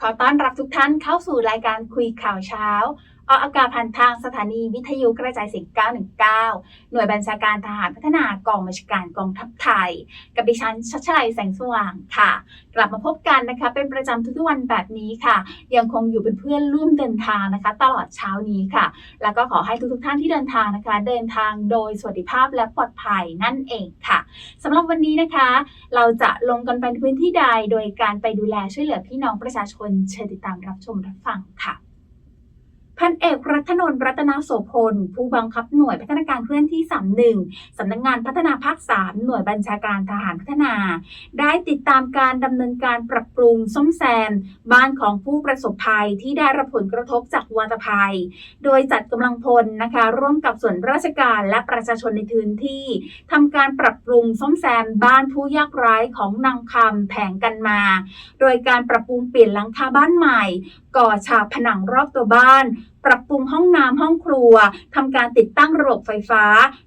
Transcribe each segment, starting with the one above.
ขอต้อนรับทุกท่านเข้าสู่รายการคุยข่าวเช้า ออกอากาศผ่านทางสถานีวิทยุกระจายเสียง 919 หน่วยบัญชาการทหารพัฒนากองบัญชาการกองทัพไทย กับดิฉันชัชชัยแสงสว่างค่ะ กลับมาพบกันนะคะ เป็นประจำทุกวันแบบนี้ค่ะ ยังคงอยู่เป็นเพื่อนร่วมเดินทางนะคะ ตลอดเช้านี้ค่ะ แล้วก็ขอให้ทุกๆท่านที่เดินทางนะคะ เดินทางโดยสวัสดิภาพและปลอดภัยนั่นเองค่ะสำหรับวันนี้นะคะ เราจะลงกันไปพื้นที่ใดโดยการไปดูแลช่วยเหลือพี่น้องประชาชนเชิญติดตามรับชมรับฟังค่ะ เอกรัตนนท์รัตนโสพล ผู้บังคับหน่วยพัฒนาการเคลื่อนที่ 31 สำนักงงานพัฒนาภาค 3 หน่วยบัญชาการทหารพัฒนา ได้ติดตามการดำเนินการปรับปรุงซ่อมแซม บ้านของผู้ประสบภัยที่ได้รับผลกระทบจากวาตภัย โดยจัดกำลังพลนะคะ ร่วมกับส่วนราชการและประชาชนในพื้นที่ทำการปรับปรุงซ่อมแซมบ้านผู้ยากไร้ของนางคำแผงกันมา โดยการปรับปรุงเปลี่ยนหลังคาบ้านใหม่ ก่อฉาบผนังรอบตัวบ้าน ปรับปรุงห้องน้ำห้องครัวทำการติดตั้งระบบไฟฟ้า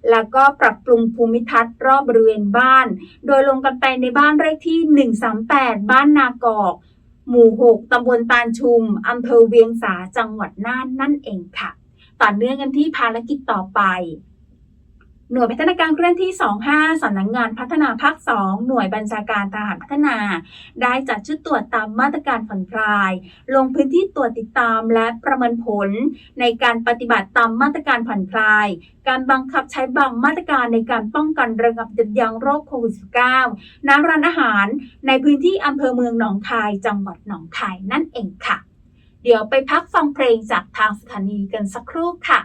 แล้วก็ปรับปรุงภูมิทัศน์รอบบริเวณบ้าน โดยลงกันไปในบ้านเลขที่ 138 บ้านนากอกหมู่ 6ตำบลตาลชุมอำเภอเวียงสาจังหวัดน่านนั่นเองค่ะ ต่อเนื่องกันที่ภารกิจต่อไป หน่วยพัฒนาการเคลื่อนที่ 25 สำนักงงานพัฒนาภาค 2 หน่วยบัญชาการทหารพัฒนา ได้จัดชุดตรวจตามมาตรการผ่อนคลาย ลงพื้นที่ตรวจติดตามและประเมินผล ในการปฏิบัติตามมาตรการผ่อนคลาย การบังคับใช้บางมาตรการในการป้องกันระงับยับยั้งโรคโควิด -19 ณ ร้านอาหาร ในพื้นที่อำเภอเมืองหนองคาย จังหวัดหนองคายนั่นเองค่ะ เดี๋ยวไปพักฟังเพลงจากทางสถานีกันสักครู่ค่ะ